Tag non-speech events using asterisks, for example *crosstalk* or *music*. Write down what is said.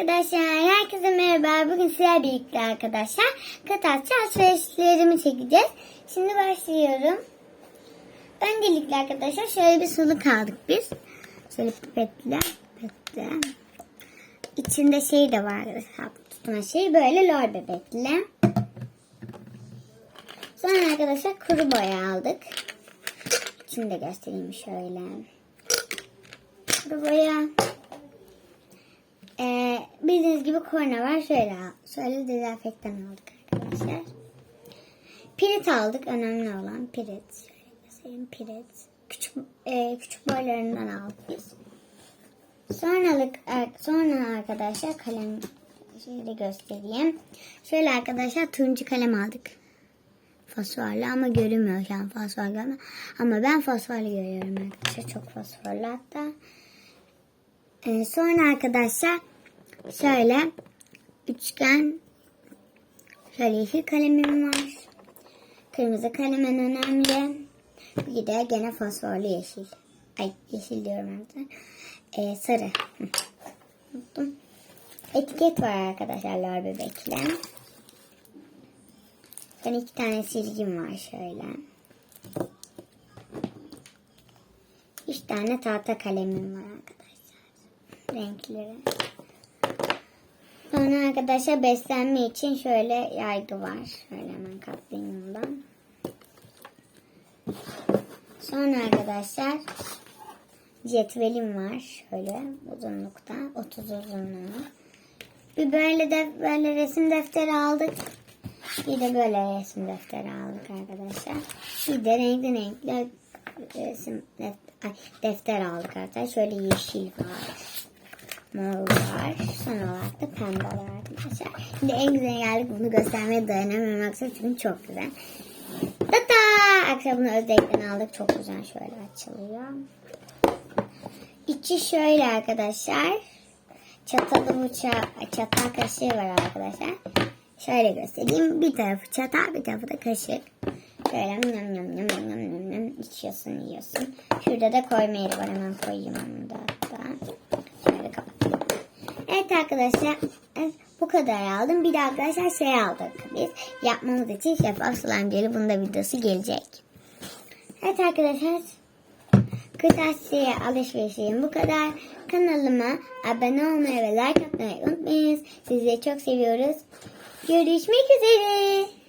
arkadaşlar, herkese merhaba. Bugün sizlerle birlikte arkadaşlar kırtasiye alışverişlerimi çekeceğiz. Şimdi başlıyorum. Öncelikle arkadaşlar şöyle bir suluk aldık biz. Şöyle pipetle, pipetle. İçinde şey de var, hap tutma şey. Böyle lor bebekle. Sonra arkadaşlar kuru boya aldık. İçini de göstereyim şöyle. Kuru boya. Bildiğiniz gibi korna var. Şöyle, şöyle dezenfektan aldık arkadaşlar. Pirit aldık. Önemli olan pirit. Şöyle göstereyim pirit. Küçük, e, küçük boylarından aldık biz. Sonralık, sonra arkadaşlar kalem şöyle göstereyim. Şöyle arkadaşlar turuncu kalem aldık. Fosforlu ama görünmüyor şu an fosfor görmüyor. Ama ben fosforlu görüyorum arkadaşlar. Çok fosforlu hatta. Ee, sonra arkadaşlar şöyle üçgen şöyle yeşil kalemim var. Kırmızı kalem en önemli. Bir de gene fosforlu yeşil. Ay yeşil diyorum artık. Ee, sarı. *laughs* Etiket var arkadaşlar lor bebekle. Ben iki tane silgim var şöyle. Üç tane tahta kalemim var arkadaşlar. Renkleri. Sonra arkadaşlar beslenme için şöyle yaygı var. Şöyle hemen katlayayım bundan. Sonra arkadaşlar cetvelim var. Şöyle uzunlukta. 30 uzunluğu. Bir böyle de böyle resim defteri aldık. Bir de böyle resim defteri aldık arkadaşlar. Bir de renkli renkli resim defter, aldık arkadaşlar. Şöyle yeşil var. Mor. Son olarak da pembe arkadaşlar. Şimdi en güzel geldik bunu göstermeye dayanamıyorum arkadaşlar çünkü çok güzel. Tata! Arkadaşlar bunu özellikle aldık. Çok güzel şöyle açılıyor. İçi şöyle arkadaşlar. Çatalı bıçağı, çatal kaşığı var arkadaşlar. Şöyle göstereyim. Bir tarafı çatal, bir tarafı da kaşık. Şöyle yam yam yam yam yam yam içiyorsun, yiyorsun. Şurada da koyma yeri var. Hemen koyayım onu da hatta. Evet arkadaşlar. Bu kadar aldım. Bir de arkadaşlar şey aldık biz. Yapmamız için şeffaf slime jeli. Bunun da videosu gelecek. Evet arkadaşlar. Kırtasiye alışverişim bu kadar. Kanalıma abone olmayı ve like atmayı unutmayınız. Sizi çok seviyoruz. Görüşmek üzere.